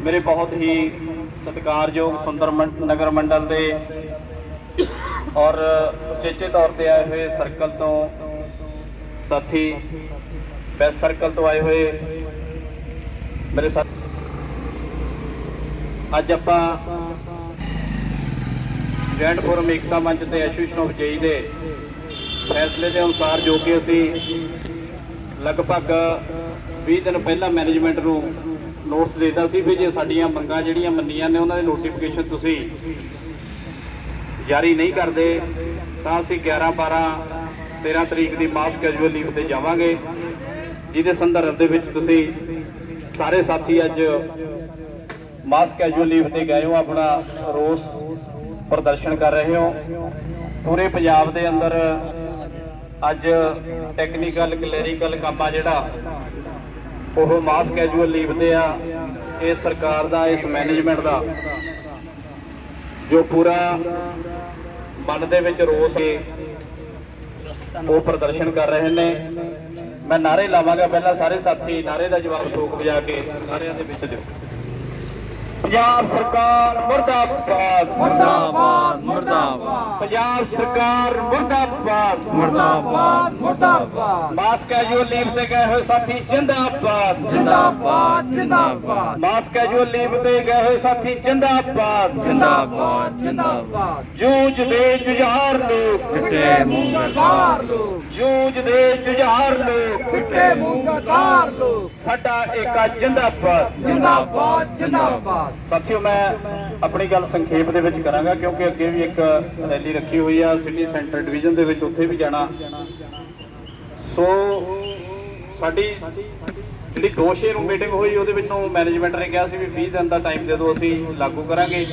ਮੇਰੇ ਬਹੁਤ ਹੀ ਸਤਿਕਾਰਯੋਗ ਸੁੰਦਰ ਮੰਡ- ਨਗਰ ਮੰਡਲ ਦੇ ਔਰ ਉਚੇਚੇ ਤੌਰ ਤੇ ਆਏ ਹੋਏ ਸਰਕਲ ਤੋਂ ਸਾਥੀ, ਬੈਸ ਸਰਕਲ ਤੋਂ ਆਏ ਹੋਏ ਮੇਰੇ ਸਾਥ ਅੱਜ ਆਪਾਂ ਗ੍ਰੈਂਡ ਫੋਰਮ ਏਕਤਾ ਮੰਚ ਤੇ ਐਸੋਸੀਏਸ਼ਨ ਆਫ ਜੇਈ ਦੇ ਫੈਸਲੇ ਦੇ ਅਨੁਸਾਰ ਜੋ ਕਿ ਅਸੀਂ ਲਗਭਗ 20 ਦਿਨ ਪਹਿਲਾਂ ਮੈਨੇਜਮੈਂਟ ਨੂੰ ਨੋਟਸ ਦੇਤਾ ਸੀ ਵੀ ਜੇ ਸਾਡੀਆਂ ਮੰਗਾਂ ਜਿਹੜੀਆਂ ਮੰਨੀਆਂ ਨੇ ਉਹਨਾਂ ਦੇ ਨੋਟੀਫਿਕੇਸ਼ਨ ਤੁਸੀਂ ਜਾਰੀ ਨਹੀਂ ਕਰਦੇ, ਤਾਂ ਅਸੀਂ 11 12 13 ਤਰੀਕ ਦੀ ਮਾਸ ਕੈਜੂਅਲ ਲੀਵ ਤੇ ਜਾਵਾਂਗੇ, ਜਿਹਦੇ ਸੰਦਰਭ ਦੇ ਵਿੱਚ ਤੁਸੀਂ ਸਾਰੇ ਸਾਥੀ ਅੱਜ ਮਾਸ ਕੈਜੂਅਲ ਲੀਵ ਤੇ ਗਏ ਹੋ, ਆਪਣਾ ਰੋਸ ਪ੍ਰਦਰਸ਼ਨ ਕਰ ਰਹੇ ਹੋ। ਪੂਰੇ ਪੰਜਾਬ ਦੇ ਅੰਦਰ ਅੱਜ ਟੈਕਨੀਕਲ ਕਲੈਰੀਕਲ ਕੰਮ ਆ ਜਿਹੜਾ ਉਹ ਮਾਸ ਕੈਜੂਅਲ ਲੀਵ ਤੇ ਆ, ਇਹ ਸਰਕਾਰ ਦਾ, ਇਸ ਮੈਨੇਜਮੈਂਟ ਦਾ, ਜੋ ਪੂਰਾ ਮਨ ਦੇ ਵਿੱਚ ਰੋਸ ਹੈ ਉਹ ਪ੍ਰਦਰਸ਼ਨ ਕਰ ਰਹੇ ਨੇ। ਮੈਂ ਨਾਰੇ ਲਾਵਾਂਗਾ, ਪਹਿਲਾਂ ਸਾਰੇ ਸਾਥੀ, ਨਾਰੇ ਦਾ ਜਵਾਬ ਠੋਕ ਵਜਾ ਕੇ ਨਾਰਿਆਂ ਦੇ ਵਿੱਚ ਦਿਓ। ਪੰਜਾਬ ਸਰਕਾਰ ਮੁਰਦਾਬਾਦ। ਮੁਰਦਾਬਾਦ ਮੁਰਦਾਬਾਦ। ਪੰਜਾਬ ਸਰਕਾਰ ਮੁਰਦਾਬਾਦ। ਮੁਰਦਾਬਾਦ ਮੁਰਦਾਬਾਦ। ਮਾਸ ਕੈਜੂਅਲ ਲੀਵ ਤੇ ਗਏ ਹੋਏ ਸਾਥੀ ਜਿੰਦਾਬਾਦ। ਜਿੰਦਾਬਾਦ ਜਿੰਦਾਬਾਦ। ਮਾਸ ਕੈਜੂਅਲ ਲੀਵ ਤੇ ਗਏ ਹੋਏ ਸਾਥੀ ਜਿੰਦਾਬਾਦ। ਜਿੰਦਾਬਾਦ ਜਿੰਦਾਬਾਦ। ਜੂਝ ਦੇ ਜੁਝਾਰ ਲੋਕ। ਫਿੱਟੇ ਮੂੰਗਾਰ ਲੋਕ। ਜੂਝ ਦੇ ਜੁਝਾਰ ਲੋਕ। ਫਿੱਟੇ ਮੂੰਗਾਰ ਲੋਕ। ਸਾਡਾ ਏਕਾ ਜਿੰਦਾਬਾਦ। ਜਿੰਦਾਬਾਦ ਜਿੰਦਾਬਾਦ। ਸਾਥੀਓ ਮੈਂ ਆਪਣੀ ਗੱਲ ਸੰਖੇਪ ਦੇ ਵਿੱਚ ਕਰਾਂਗਾ ਕਿਉਂਕਿ ਅੱਗੇ ਵੀ ਇੱਕ ਰੈਲੀ ਰੱਖੀ ਹੋਈ ਆ ਸਿਟੀ ਸੈਂਟਰ ਡਿਵੀਜ਼ਨ ਦੇ ਵਿੱਚ ਉੱਥੇ ਵੀ ਜਾਣਾ। ਸੋ ਸਾਡੀ ਜਿਹੜੀ 2-6 ਨੂੰ ਮੀਟਿੰਗ ਹੋਈ ਉਹਦੇ ਵਿੱਚੋਂ ਮੈਨੇਜਮੈਂਟ ਨੇ ਕਿਹਾ ਸੀ ਵੀ 20 ਦਿਨ ਦਾ ਟਾਈਮ ਦੇ ਦਿਓ ਅਸੀਂ ਲਾਗੂ ਕਰਾਂਗੇ।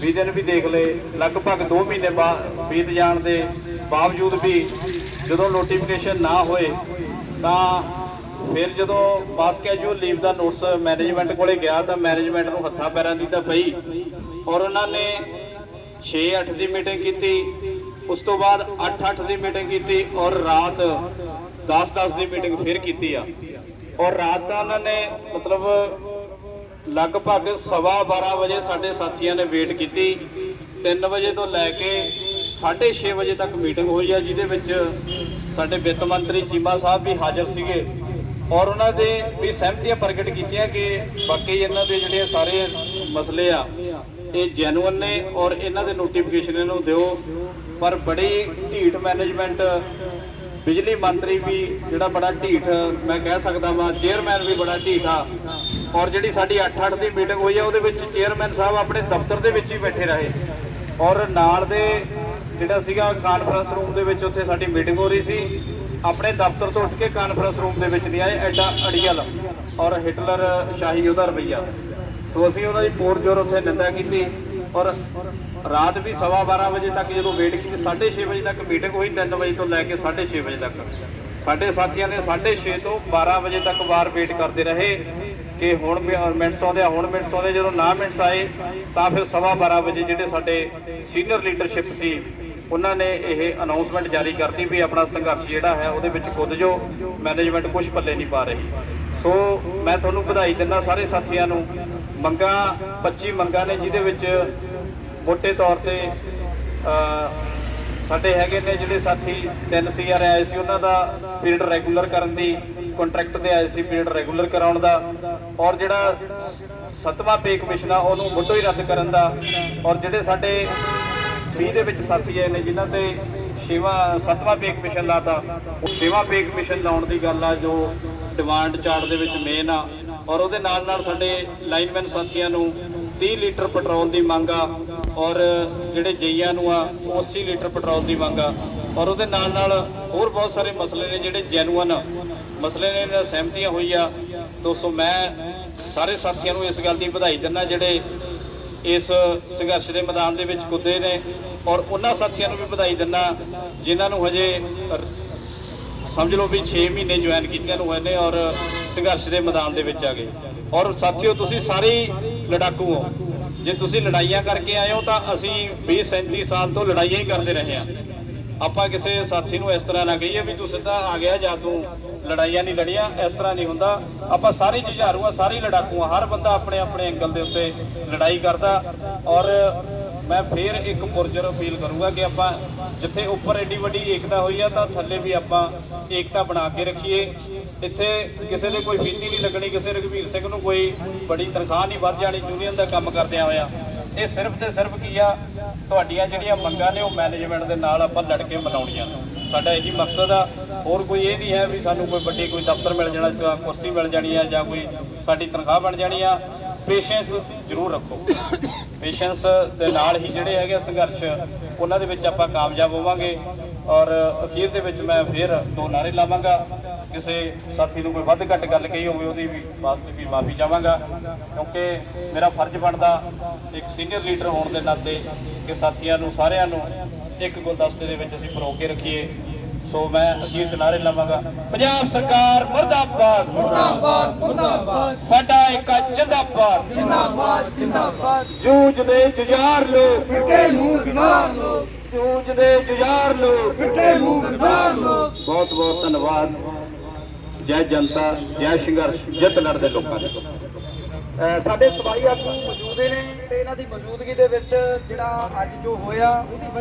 20 ਦਿਨ ਵੀ ਦੇਖ ਲਏ। ਲਗਭਗ 2 ਮਹੀਨੇ ਬਾਅਦ ਬੀਤ ਜਾਣ ਦੇ ਬਾਵਜੂਦ ਵੀ ਜਦੋਂ ਨੋਟੀਫਿਕੇਸ਼ਨ ਨਾ ਹੋਏ, ਤਾਂ ਫਿਰ ਜਦੋਂ ਮਾਸ ਕੈਜੂਅਲ ਲੀਵ ਦਾ ਨੋਟਿਸ ਮੈਨੇਜਮੈਂਟ ਕੋਲੇ ਗਿਆ, ਤਾਂ ਮੈਨੇਜਮੈਂਟ ਨੂੰ ਹੱਥਾਂ ਪੈਰਾਂ ਦੀ ਤਾਂ ਪਈ ਔਰ ਉਹਨਾਂ ਨੇ 6-8 ਦੀ ਮੀਟਿੰਗ ਕੀਤੀ, ਉਸ ਤੋਂ ਬਾਅਦ 8-8 ਦੀ ਮੀਟਿੰਗ ਕੀਤੀ ਔਰ ਰਾਤ 10-10 ਦੀ ਮੀਟਿੰਗ ਫਿਰ ਕੀਤੀ ਆ। ਔਰ ਰਾਤ ਦਾ ਉਹਨਾਂ ਨੇ ਮਤਲਬ ਲਗਭਗ ਸਵਾ 12 ਵਜੇ ਸਾਡੇ ਸਾਥੀਆਂ ਨੇ ਵੇਟ ਕੀਤੀ 3 ਵਜੇ ਤੋਂ ਲੈ ਕੇ 6:30 ਵਜੇ ਤੱਕ ਮੀਟਿੰਗ ਹੋਈ ਆ ਜਿਹਦੇ ਵਿੱਚ ਸਾਡੇ ਵਿੱਤ ਮੰਤਰੀ ਚੀਮਾ ਸਾਹਿਬ ਵੀ ਹਾਜ਼ਰ ਸੀਗੇ ਔਰ ਉਹਨਾਂ ਦੇ ਵੀ ਸਹਿਮਤੀਆਂ ਪ੍ਰਗਟ ਕੀਤੀਆਂ ਕਿ ਬਾਕੀ ਇਹਨਾਂ ਦੇ ਜਿਹੜੇ ਸਾਰੇ ਮਸਲੇ ਆ, ਇਹ ਜੈਨੂਅਨ ਨੇ ਔਰ ਇਹਨਾਂ ਦੇ ਨੋਟੀਫਿਕੇਸ਼ਨ ਇਹਨੂੰ ਦਿਓ। ਪਰ ਬੜੀ ਢੀਠ ਮੈਨੇਜਮੈਂਟ ਬਿਜਲੀ ਮੰਤਰੀ ਵੀ ਜਿਹੜਾ ਬੜਾ ਢੀਠ, ਮੈਂ ਕਹਿ ਸਕਦਾ ਵਾਂ ਚੇਅਰਮੈਨ ਵੀ ਬੜਾ ਢੀਠ ਆ। ਔਰ ਜਿਹੜੀ ਸਾਡੀ 8-8 ਦੀ ਮੀਟਿੰਗ ਹੋਈ ਆ, ਉਹਦੇ ਵਿੱਚ ਚੇਅਰਮੈਨ ਸਾਹਿਬ ਆਪਣੇ ਦਫ਼ਤਰ ਦੇ ਵਿੱਚ ਹੀ ਬੈਠੇ ਰਹੇ। ਔਰ ਨਾਲ ਦੇ ਜਿਹੜਾ ਸੀਗਾ ਕਾਨਫਰੰਸ ਰੂਮ ਦੇ ਵਿੱਚ ਉੱਥੇ ਸਾਡੀ ਮੀਟਿੰਗ ਹੋ ਰਹੀ ਸੀ। ਆਪਣੇ ਦਫ਼ਤਰ ਤੋਂ ਉੱਠ ਕੇ ਕਾਨਫਰੰਸ ਰੂਮ ਦੇ ਵਿੱਚ ਨਹੀਂ ਆਏ, ਐਡਾ ਅੜੀਅਲ। ਔਰ ਹਿਟਲਰ ਸ਼ਾਹੀ ਉਹਦਾ ਰਵਈਆ। ਸੋ ਅਸੀਂ ਉਹਨਾਂ ਦੀ ਪੂਰ ਜੋਰ ਉੱਥੇ ਨਿੰਦਾ ਕੀਤੀ। ਔਰ ਰਾਤ ਵੀ ਸਵਾ 12 ਵਜੇ ਤੱਕ ਜਦੋਂ ਵੇਟ ਕੀਤੀ 6:30 ਵਜੇ ਤੱਕ ਮੀਟਿੰਗ ਹੋਈ 3 ਵਜੇ ਤੋਂ ਲੈ ਕੇ 6:30 ਵਜੇ ਤੱਕ। ਸਾਡੇ ਸਾਥੀਆਂ ਨੇ 6:30 ਤੋਂ 12 ਵਜੇ ਤੱਕ ਵਾਰ ਵੇਟ ਕਰਦੇ ਰਹੇ ਕਿ ਹੁਣ ਮਿੰਟਸ ਆਉਂਦੇ ਆ, ਹੁਣ ਮਿੰਟਸ ਆਉਂਦੇ ਜਦੋਂ ਨਾ ਮਿੰਟਸ ਆਏ, ਤਾਂ ਫਿਰ ਸਵਾ 12 ਵਜੇ ਜਿਹੜੇ ਸਾਡੇ ਸੀਨੀਅਰ ਲੀਡਰਸ਼ਿਪ ਸੀ ਉਹਨਾਂ ਨੇ ਇਹ ਅਨਾਉਂਸਮੈਂਟ ਜਾਰੀ ਕਰਤੀ ਵੀ ਆਪਣਾ ਸੰਘਰਸ਼ ਜਿਹੜਾ ਹੈ ਉਹਦੇ ਵਿੱਚ ਕੁੱਦ ਜੋ ਮੈਨੇਜਮੈਂਟ ਕੁਝ ਪੱਲੇ ਨਹੀਂ ਪਾ ਰਹੀ। ਸੋ ਮੈਂ ਤੁਹਾਨੂੰ ਵਧਾਈ ਦਿੰਦਾ ਸਾਰੇ ਸਾਥੀਆਂ ਨੂੰ। ਮੰਗਾਂ 25 ਮੰਗਾਂ ਨੇ ਜਿਹਦੇ ਵਿੱਚ ਮੋਟੇ ਤੌਰ ਤੇ ਸਾਡੇ ਹੈਗੇ ਨੇ ਜਿਹੜੇ ਸਾਥੀ 3 ਸੀਆਰ ਆਏ ਸੀ, ਉਹਨਾਂ ਦਾ ਪੀਰੀਅਡ ਰੈਗੂਲਰ ਕਰਨ ਦੀ ਕੰਟਰੈਕਟ ਤੇ ਆਏ ਸੀ ਪੀਰੀਅਡ ਰੈਗੂਲਰ ਕਰਾਉਣ ਦਾ। ਔਰ ਜਿਹੜਾ ਸੱਤਵਾਂ ਪੇ ਕਮਿਸ਼ਨ ਆ, ਉਹਨੂੰ ਮੁੱਢੋਂ ਹੀ ਰੱਦ ਕਰਨ ਦਾ। ਔਰ ਜਿਹੜੇ ਸਾਡੇ 20 ਦੇ ਵਿੱਚ ਸਾਥੀ ਆਏ ਨੇ, ਜਿਨ੍ਹਾਂ ਤੇ ਛੇਵਾਂ ਸੱਤਵਾਂ ਪੇਕ ਕਮਿਸ਼ਨ ਲਾਤਾ। ਉਹ ਛੇਵਾਂ ਪੇਕ ਮਿਸ਼ਨ ਲਾਉਣ ਦੀ ਗੱਲ ਆ, ਜੋ ਡਿਮਾਂਡ ਚਾਰਟ ਦੇ ਵਿੱਚ ਮੇਨ ਆ। ਔਰ ਉਹਦੇ ਨਾਲ ਨਾਲ ਸਾਡੇ ਲਾਈਨਮੈਨ ਸਾਥੀਆਂ ਨੂੰ 30 ਲੀਟਰ ਪੈਟਰੋਲ ਦੀ ਮੰਗ ਆ, ਔਰ ਜਿਹੜੇ ਜਈਆਂ ਨੂੰ ਆ, ਉਹ 80 ਲੀਟਰ ਪੈਟਰੋਲ ਦੀ ਮੰਗ ਆ। ਔਰ ਉਹਦੇ ਨਾਲ ਨਾਲ ਹੋਰ ਬਹੁਤ ਸਾਰੇ ਮਸਲੇ ਨੇ ਜਿਹੜੇ ਜੈਨੂਅਨ ਮਸਲੇ ਨੇ ਸਹਿਮਤੀਆਂ ਹੋਈ ਆ ਦੋਸਤੋ, ਮੈਂ ਸਾਰੇ ਸਾਥੀਆਂ ਨੂੰ ਇਸ ਗੱਲ ਦੀ ਵਧਾਈ ਦਿੰਦਾ, ਜਿਹੜੇ ਇਸ ਸੰਘਰਸ਼ ਦੇ ਮੈਦਾਨ ਦੇ ਵਿੱਚ ਕੁੱਤੇ ਨੇ ਔਰ ਉਹਨਾਂ ਸਾਥੀਆਂ ਨੂੰ ਵੀ ਵਧਾਈ ਦਿੰਦਾ, ਜਿਨ੍ਹਾਂ ਨੂੰ ਹਜੇ ਸਮਝ ਲਓ ਵੀ 6 ਮਹੀਨੇ ਜੁਆਇਨ ਕੀਤਿਆਂ ਨੂੰ ਹੋਏ ਨੇ ਔਰ ਸੰਘਰਸ਼ ਦੇ ਮੈਦਾਨ ਦੇ ਵਿੱਚ ਆ ਗਏ। ਔਰ ਸਾਥੀਓ, ਤੁਸੀਂ ਸਾਰੇ ਹੀ ਲੜਾਕੂ ਹੋ। ਜੇ ਤੁਸੀਂ ਲੜਾਈਆਂ ਕਰਕੇ ਆਏ ਹੋ ਤਾਂ ਅਸੀਂ 20 37 ਸਾਲ ਤੋਂ ਲੜਾਈਆਂ ਹੀ ਕਰਦੇ ਰਹੇ ਹਾਂ। ਆਪਾਂ ਕਿਸੇ ਸਾਥੀ ਨੂੰ ਇਸ ਤਰ੍ਹਾਂ ਨਾ ਕਹੀਏ ਵੀ ਤੂੰ ਸਿੱਧਾ ਆ ਗਿਆ ਜਾਂ ਤੂੰ ਲੜਾਈਆਂ ਨਹੀਂ ਲੜੀਆਂ, ਇਸ ਤਰ੍ਹਾਂ ਨਹੀਂ ਹੁੰਦਾ। ਆਪਾਂ ਸਾਰੇ ਜੁਝਾਰੂ ਆ ਸਾਰੇ ਲੜਾਕੂ ਆ ਹਰ ਬੰਦਾ ਆਪਣੇ ਆਪਣੇ ਐਂਗਲ ਦੇ ਉੱਤੇ ਲੜਾਈ ਕਰਦਾ। ਔਰ ਮੈਂ ਫੇਰ ਇੱਕ ਪੁਰਜਰ ਅਪੀਲ ਕਰੂੰਗਾ ਕਿ ਆਪਾਂ ਜਿੱਥੇ ਉੱਪਰ ਐਡੀ ਵੱਡੀ ਏਕਤਾ ਹੋਈ ਆ ਤਾਂ ਥੱਲੇ ਵੀ ਆਪਾਂ ਏਕਤਾ ਬਣਾ ਕੇ ਰੱਖੀਏ। ਇੱਥੇ ਕਿਸੇ ਦੇ ਕੋਈ ਫੀਤੀ ਨਹੀਂ ਲੱਗਣੀ, ਕਿਸੇ ਰਘਵੀਰ ਸਿੰਘ ਨੂੰ ਕੋਈ ਬੜੀ ਤਨਖਾਹ ਨਹੀਂ ਵੱਧ ਜਾਣੀ ਯੂਨੀਅਨ ਦਾ ਕੰਮ ਕਰਦਿਆਂ ਹੋਇਆ। ਇਹ ਸਿਰਫ ਤੇ ਸਿਰਫ ਕੀ ਆ? ਤੁਹਾਡੀਆਂ ਜਿਹੜੀਆਂ ਮੰਗਾਂ ਨੇ ਉਹ ਮੈਨੇਜਮੈਂਟ ਦੇ ਨਾਲ ਆਪਾਂ ਲੜ ਕੇ ਮਨਾਉਣੀਆਂ ਨੇ। ਸਾਡਾ ਇਹੀ ਮਕਸਦ ਆ। ਹੋਰ ਕੋਈ ਇਹ ਨਹੀਂ ਹੈ ਵੀ ਸਾਨੂੰ ਕੋਈ ਵੱਡੀ ਕੋਈ ਦਫ਼ਤਰ ਮਿਲ ਜਾਣਾ ਜਾਂ ਕੁਰਸੀ ਮਿਲ ਜਾਣੀ ਆ ਜਾਂ ਕੋਈ ਸਾਡੀ ਤਨਖਾਹ ਬਣ ਜਾਣੀ ਆ। ਪੇਸ਼ੈਂਸ ਜ਼ਰੂਰ ਰੱਖੋ। ਪੇਸ਼ੈਂਸ ਦੇ ਨਾਲ ਹੀ ਜਿਹੜੇ ਹੈਗੇ ਸੰਘਰਸ਼, ਉਹਨਾਂ ਦੇ ਵਿੱਚ ਆਪਾਂ ਕਾਮਯਾਬ ਹੋਵਾਂਗੇ ਔਰ ਅਖੀਰ ਦੇ ਵਿੱਚ ਮੈਂ ਫਿਰ ਦੋ ਨਾਰੇ ਲਾਵਾਂਗਾ। ਕਿਸੇ ਸਾਥੀ ਨੂੰ ਕੋਈ ਵੱਧ ਘੱਟ ਗੱਲ ਕਹੀ ਹੋਵੇ, ਉਹਦੀ ਵੀ ਵਾਸਤੇ ਵੀ ਮਾਫੀ ਚਾਹਾਂਗਾ। ਕਿਉਂਕਿ ਮੇਰਾ ਫਰਜ਼ ਬਣਦਾ ਇੱਕ ਸੀਨੀਅਰ ਲੀਡਰ ਹੋਣ ਦੇ ਨਾਤੇ ਕਿ ਸਾਥੀਆਂ ਨੂੰ, ਸਾਰਿਆਂ ਨੂੰ ਇੱਕ ਗੁਲਦਸਤੇ ਦੇ ਵਿੱਚ ਅਸੀਂ ਪਰੋ ਕੇ ਰੱਖੀਏ। ਸੋ ਮੈਂ ਅਖੀਰ ਚ ਨਾਰੇ ਲਾਵਾਂਗਾ। ਪੰਜਾਬ ਸਰਕਾਰ ਮਰਦਾਬਾਦ। ਮੁਰਦਾਬਾਦ ਮੁਰਦਾਬਾਦ। ਸਾਡਾ ਇੱਕ ਜਿੰਦਾਬਾਦ। ਜਿੰਦਾਬਾਦ ਜਿੰਦਾਬਾਦ। ਜੂਝ ਦੇ ਜੁਝਾਰ ਲੋਕ। ਫਿੱਟੇ ਮੂੰਹ ਗਦਾਰ ਲੋਕ। ਜੂਝ ਦੇ ਜੁਝਾਰ ਲੋਕ। ਫਿੱਟੇ ਮੂੰਹ ਗਦਾਰ ਲੋਕ। ਬਹੁਤ ਬਹੁਤ ਧੰਨਵਾਦ। ਜੈ ਜਨਤਾ ਜੈ ਸੰਘਰਸ਼ ਜਿੱਤ ਲੜਦੇ ਲੋਕਾਂ ਦੀ। ਸਾਡੇ ਸਵਾਈ ਆਗੂ ਮੌਜੂਦ ਨੇ ਤੇ ਇਹਨਾਂ ਦੀ ਮੌਜੂਦਗੀ ਦੇ ਵਿੱਚ ਜਿਹੜਾ ਅੱਜ ਜੋ ਹੋਇਆ ਉਹਦੀ ਵਜ੍ਹਾ